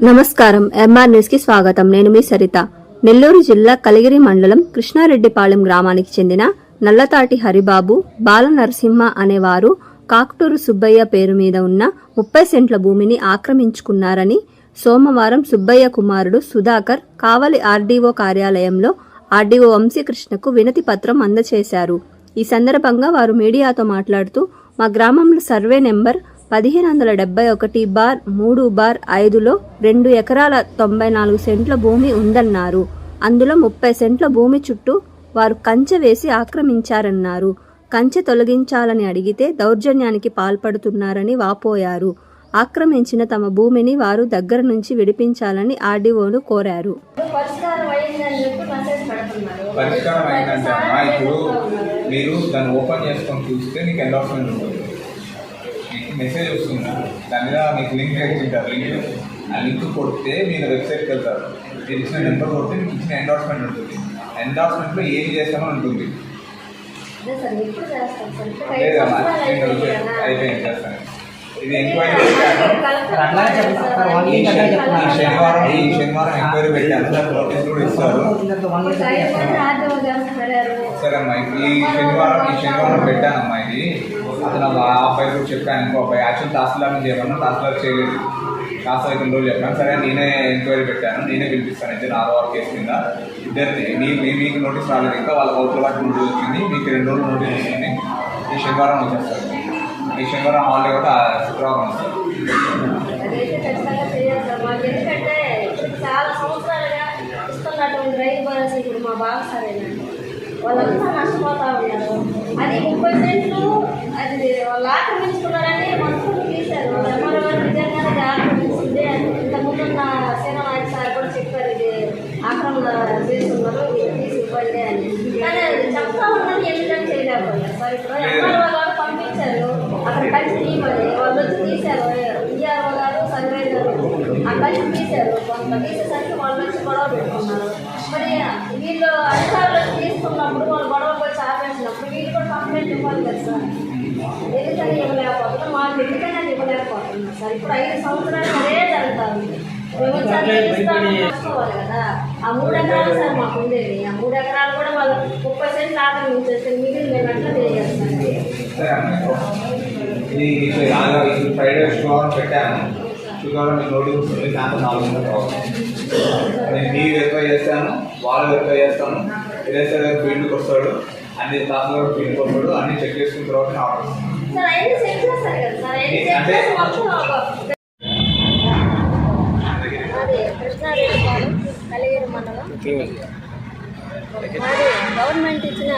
నమస్కారం. ఎంఆర్ న్యూస్కి స్వాగతం. నేను మీ సరిత. నెల్లూరు జిల్లా కలిగిరి మండలం కృష్ణారెడ్డిపాలెం గ్రామానికి చెందిన నల్లతాటి హరిబాబు బాల నరసింహ అనేవారు కాకుటూరు సుబ్బయ్య పేరు మీద ఉన్న ముప్పై సెంట్ల భూమిని ఆక్రమించుకున్నారని సోమవారం సుబ్బయ్య కుమారుడు సుధాకర్ కావలి ఆర్డీఓ కార్యాలయంలో ఆర్డీఓ వంశీకృష్ణకు వినతి పత్రం అందజేశారు ఈ సందర్భంగా వారు మీడియాతో మాట్లాడుతూ మా గ్రామంలో సర్వే నెంబర్ పదిహేను వందల డెబ్బై ఒకటి బార్ మూడు బార్ ఐదులో రెండు ఎకరాల తొంభై నాలుగు సెంట్ల భూమి ఉందన్నారు. అందులో ముప్పై సెంట్ల భూమి చుట్టూ వారు కంచె వేసి ఆక్రమించారన్నారు. కంచె తొలగించాలని అడిగితే దౌర్జన్యానికి పాల్పడుతున్నారని వాపోయారు. ఆక్రమించిన తమ భూమిని వారు దగ్గర నుంచి విడిపించాలని ఆర్డీఓను కోరారు. పరిష్కారం అయిందంటే ఇప్పుడు మీరు దాన్ని ఓపెన్ చేసుకొని చూస్తే నీకు ఎండార్స్మెంట్ ఉంటుంది. మెసేజ్ వస్తుంది. దాని మీద మీకు లింక్ ఇచ్చింటారు లింక్ ఆ లింక్ కొడితే మీరు వెబ్సైట్కి వెళ్తారు. మీరు ఇచ్చిన నెంబర్ కొడితే మీకు ఇచ్చిన ఎండార్స్మెంట్ ఉంటుంది. ఎండార్స్మెంట్లో ఏం చేస్తామని ఉంటుంది. అదే సార్ ఎప్పుడు చేస్తాం సార్. ఇప్పుడు ఐదు లేదమ్మా అయిపోయింది చేస్తాను. ఇది ఎంక్వైరీ పెట్టాను. ఈ. శనివారం ఈ శనివారం ఎంక్వైరీ పెట్టాను. నోటీస్ కూడా ఇస్తారు. ఈ శనివారం ఈ శనివారం పెట్టానమ్మా ఇది. అతను ఆ అబ్బాయి కూడా చెప్పాను ఇంకో అబ్బాయి యాక్చువల్ తహసీల్దార్ చేయమన్నా తహసీల్దార్ చేయలేదు. తహసీల్దార్ కొన్ని రోజులు చెప్పాను. సరే నేనే ఎంక్వైరీ పెట్టాను. నేనే పిలిపిస్తాను ఇద్దరు ఆరు వారు కేసు కింద. ఇద్దరిని మీ మీకు నోటీస్ రాలేదు ఇంకా వాళ్ళ అవుట్ల వాటి నోటీస్ వచ్చింది. మీకు రెండు రోజులు నోటీస్ వచ్చింది ఈ శనివారం వచ్చేస్తారు. ఈ శనివారం హాలిడే కూడా శుక్రవారం వస్తారు ఎందుకంటే చాలా సంవత్సరాలుగా ఇస్తున్నటువంటి రైతు భరోసా ఇప్పుడు మా బాగా సరేనండి వాళ్ళంతా నష్టపోతా ఉన్నారు అది ముప్పై సెంట్లు అది వాళ్ళు ఆక్రమించుకున్నారని మొత్తం తీశారు ఎంఆర్ఓ గారు నిజంగానే ఇది ఆక్రమించింది అని ఇంతకుముందున్న సీనవాణి సార్ కూడా చెప్పారు ఇది ఆక్రమణ చేస్తున్నారు ఇది తీసి ఇవ్వండి అని కానీ అది చెప్తా ఉన్నది ఎందుకంటే చేయలేకపోయారు సార్ ఇప్పుడు ఎంఆర్ఓ గారు పంపించారు అక్కడ కలిసి తీయమని వాళ్ళు వచ్చి తీశారు ఈఆర్ఓ గారు సర్వే గారు ఆ కలిసి తీశారు కొంత తీసేసరికి వాళ్ళు వచ్చి గొడవ పెట్టుకున్నారు మరి వీళ్ళు అధికారులు వచ్చి తీసుకున్నప్పుడు వాళ్ళు గొడవ పోయి ఆపేసినప్పుడు వీళ్ళు కూడా కంప్లైంట్ ఇవ్వాలి కదా సార్. ఎందుకని ఇవ్వలేకపోతున్నారు మాకు ఎందుకని ఇవ్వలేకపోతున్నారు సార్. ఇప్పుడు ఐదు సంవత్సరాలు అదే జరుగుతా ఉంది మేము చదివిస్తాము చూసుకోవాలి కదా. ఆ మూడు ఎకరాలు సార్ మాకు ఉండేది ఆ మూడు ఎకరాలు కూడా వాళ్ళు ముప్పై సెంట్లు ఆక్రమించేస్తే మిగిలిన మేము ఎట్లా రాగా ఇది ఫ్రైడే పెట్టాను. శుక్రవారం మీకు నోటీస్ వస్తుంది నాకు నాలుగు గంటలు కావాలి. నేను మీ వెరిఫై చేస్తాను వాళ్ళు వెరిఫై చేస్తాను. విదేశాల గారు ఫీల్డ్కి వస్తాడు. అన్ని తాతలు ఫీల్డ్కి వస్తాడు. అన్ని చెక్ చేసుకున్న తర్వాత ఆర్డర్ మాది కృష్ణారెడ్డి పాలెం కలిగిరి మండలం. మాది గవర్నమెంట్ ఇచ్చిన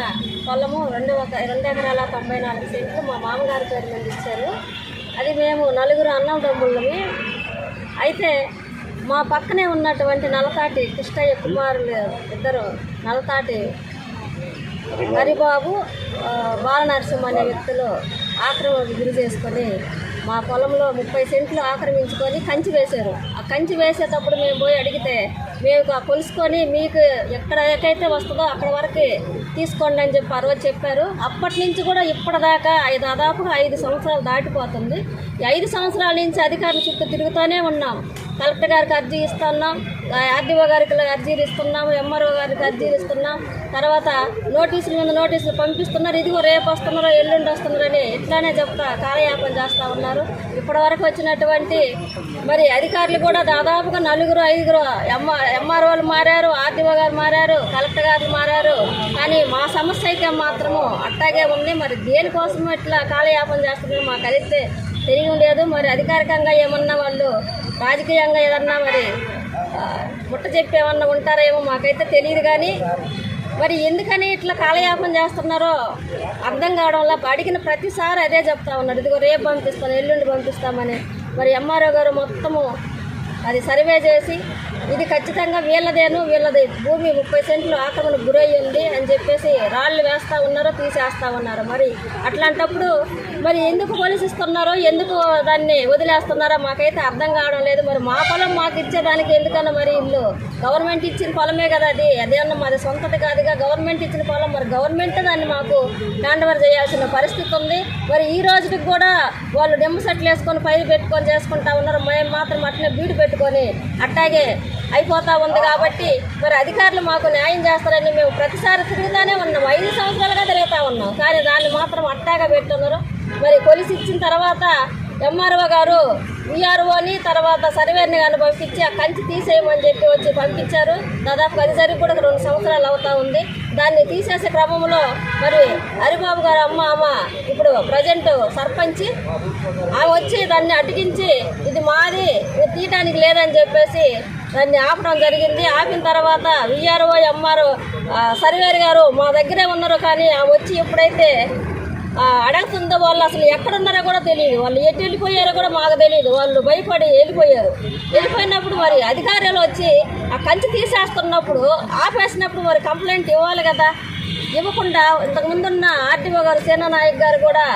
పొలము రెండు ఒక రెండు ఎకరాల తొంభై నాలుగు సెంట్లు మా మామగారి పేరు మీద ఇచ్చారు. అది మేము నలుగురు అన్నదమ్ముళ్ళమి. అయితే మా పక్కనే ఉన్నటువంటి నలతాటి కృష్ణయ్య కుమారులు ఇద్దరు నలతాటి హరిబాబు బాలనరసింహ అనే వ్యక్తులు ఆక్రమణకు గురి చేసుకొని మా పొలంలో ముప్పై సెంట్లు ఆక్రమించుకొని కంచి వేశారు. ఆ కంచి వేసేటప్పుడు మేము పోయి అడిగితే మేము కొలుసుకొని మీకు ఎక్కడికైతే వస్తుందో అక్కడ వరకు తీసుకోండి అని చెప్పి ఆ రోజు చెప్పారు. అప్పటి నుంచి కూడా ఇప్పటిదాకా ఐదు దాదాపుగా ఐదు సంవత్సరాలు దాటిపోతుంది. ఐదు సంవత్సరాల నుంచి అధికారుల చుట్టూ తిరుగుతూనే ఉన్నాం. కలెక్టర్ గారికి అర్జీ ఇస్తున్నాం. ఆర్డీఓ గారికి అర్జీలు ఇస్తున్నాము. ఎంఆర్ఓ గారికి అర్జీలు ఇస్తున్నాం. తర్వాత నోటీసుల మీద నోటీసులు పంపిస్తున్నారు. ఇదిగో రేపు వస్తున్నారో ఎల్లుండి వస్తున్నారని ఇట్లానే చెప్తా కాలయాపన చేస్తూ ఉన్నారు. ఇప్పటివరకు వచ్చినటువంటి మరి అధికారులు కూడా దాదాపుగా నలుగురు ఐదుగురు ఎంఆర్ ఎంఆర్ఓలు మారారు ఆర్డీఓ గారు మారారు కలెక్టర్ గారు మారారు. కానీ మా సమస్య అయితే మాత్రము అట్టాగే ఉంది. మరి దేనికోసం ఇట్లా కాలయాపన చేస్తున్నారు మాకు అయితే తెలియడం లేదు. మరి అధికారికంగా ఏమన్నా వాళ్ళు రాజకీయంగా ఏదన్నా మరి ముట్ట చెప్పి ఏమన్నా ఉంటారేమో మాకైతే తెలియదు కానీ మరి ఎందుకని ఇట్లా కాలయాపన చేస్తున్నారో అర్థం కావడంలో అడిగిన ప్రతిసారి అదే చెప్తా ఉన్నారు. ఇదిగో రేపు పంపిస్తాను ఎల్లుండి పంపిస్తామని. మరి ఎంఆర్ఓ గారు మొత్తము అది సర్వే చేసి ఇది ఖచ్చితంగా వీళ్ళదేను వీళ్ళది భూమి ముప్పై సెంట్లు ఆక్రమణ గురయ్యింది అని చెప్పేసి రాళ్ళు వేస్తూ ఉన్నారో తీసేస్తా ఉన్నారు. మరి అట్లాంటప్పుడు మరి ఎందుకు పోలీసిస్తున్నారో ఎందుకు దాన్ని వదిలేస్తున్నారో మాకైతే అర్థం కావడం లేదు. మరి మా పొలం మాకు ఇచ్చేదానికి ఎందుకన్నా మరి ఇల్లు? గవర్నమెంట్ ఇచ్చిన పొలమే కదా అది. అదేమన్నా మాది సొంతది కాదుగా. గవర్నమెంట్ ఇచ్చిన పొలం మరి గవర్నమెంట్ దాన్ని మాకు హ్యాండ్ చేయాల్సిన పరిస్థితి ఉంది. మరి ఈ రోజుకి కూడా వాళ్ళు నిమ్మ సెట్లు వేసుకొని పైరు పెట్టుకొని చేసుకుంటా ఉన్నారు. మేము మాత్రం అట్లనే బీడు పెట్టుకొని అట్టాగే అయిపోతా ఉంది కాబట్టి మరి అధికారులు మాకు న్యాయం చేస్తారని మేము ప్రతిసారి తిరుగుతూనే ఉన్నాం. ఐదు సంవత్సరాలుగా తిరుగుతా ఉన్నాం. కానీ దాన్ని మాత్రం అట్టాగా పెట్టున్నారు. మరి కొలిసి ఇచ్చిన తర్వాత ఎంఆర్ఓ గారు విఆర్ఓని తర్వాత సర్వేని కానీ పంపించి ఆ కంచి తీసేయమని చెప్పి వచ్చి పంపించారు. దాదాపు అది సరికి కూడా రెండు సంవత్సరాలు అవుతా ఉంది. దాన్ని తీసేసే క్రమంలో మరి హరిబాబు గారు అమ్మ అమ్మ ఇప్పుడు ప్రజెంట్ సర్పంచి ఆమె వచ్చి దాన్ని అటికించి ఇది మాది ఇది తీయటానికి లేదని చెప్పేసి దాన్ని ఆపడం జరిగింది. ఆపిన తర్వాత విఆర్ఓ ఎంఆర్ఓ సర్వేర్ గారు మా దగ్గరే ఉన్నారు కానీ ఆమె వచ్చి ఎప్పుడైతే అడగతుందో అడుగుతుందో వాళ్ళు అసలు ఎక్కడున్నారో కూడా తెలియదు. వాళ్ళు ఎటు వెళ్ళిపోయారో కూడా మాకు తెలియదు. వాళ్ళు భయపడి వెళ్ళిపోయారు. వెళ్ళిపోయినప్పుడు మరి అధికారులు వచ్చి ఆ కంచి తీసేస్తున్నప్పుడు ఆపేసినప్పుడు మరి కంప్లైంట్ ఇవ్వాలి కదా. ఇవ్వకుండా ఇంతకు ముందున్న ఆర్టీఓ గారు సేనా నాయక్ గారు కూడా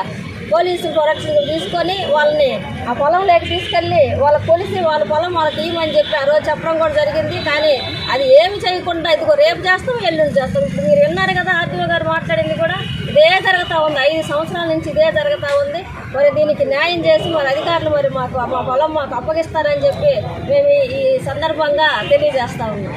పోలీసులు ప్రొడక్షన్ తీసుకొని వాళ్ళని ఆ పొలంలోకి తీసుకెళ్ళి వాళ్ళ కొలిసి వాళ్ళ పొలం వాళ్ళకి ఇవ్వమని చెప్పి ఆ రోజు చెప్పడం కూడా జరిగింది. కానీ అది ఏమి చేయకుండా ఇదిగో రేపు చేస్తాం ఎల్లుండి చేస్తాం. ఇప్పుడు మీరు విన్నారు కదా ఆర్టీఓ గారు మాట్లాడింది కూడా ఇదే జరుగుతూ ఉంది. ఐదు సంవత్సరాల నుంచి ఇదే జరుగుతూ ఉంది. మరి దీనికి న్యాయం చేసి మరి అధికారులు మరి మాకు మా పొలం మాకు అప్పగిస్తారని చెప్పి మేము ఈ- సందర్భంగా తెలియజేస్తా ఉన్నాం.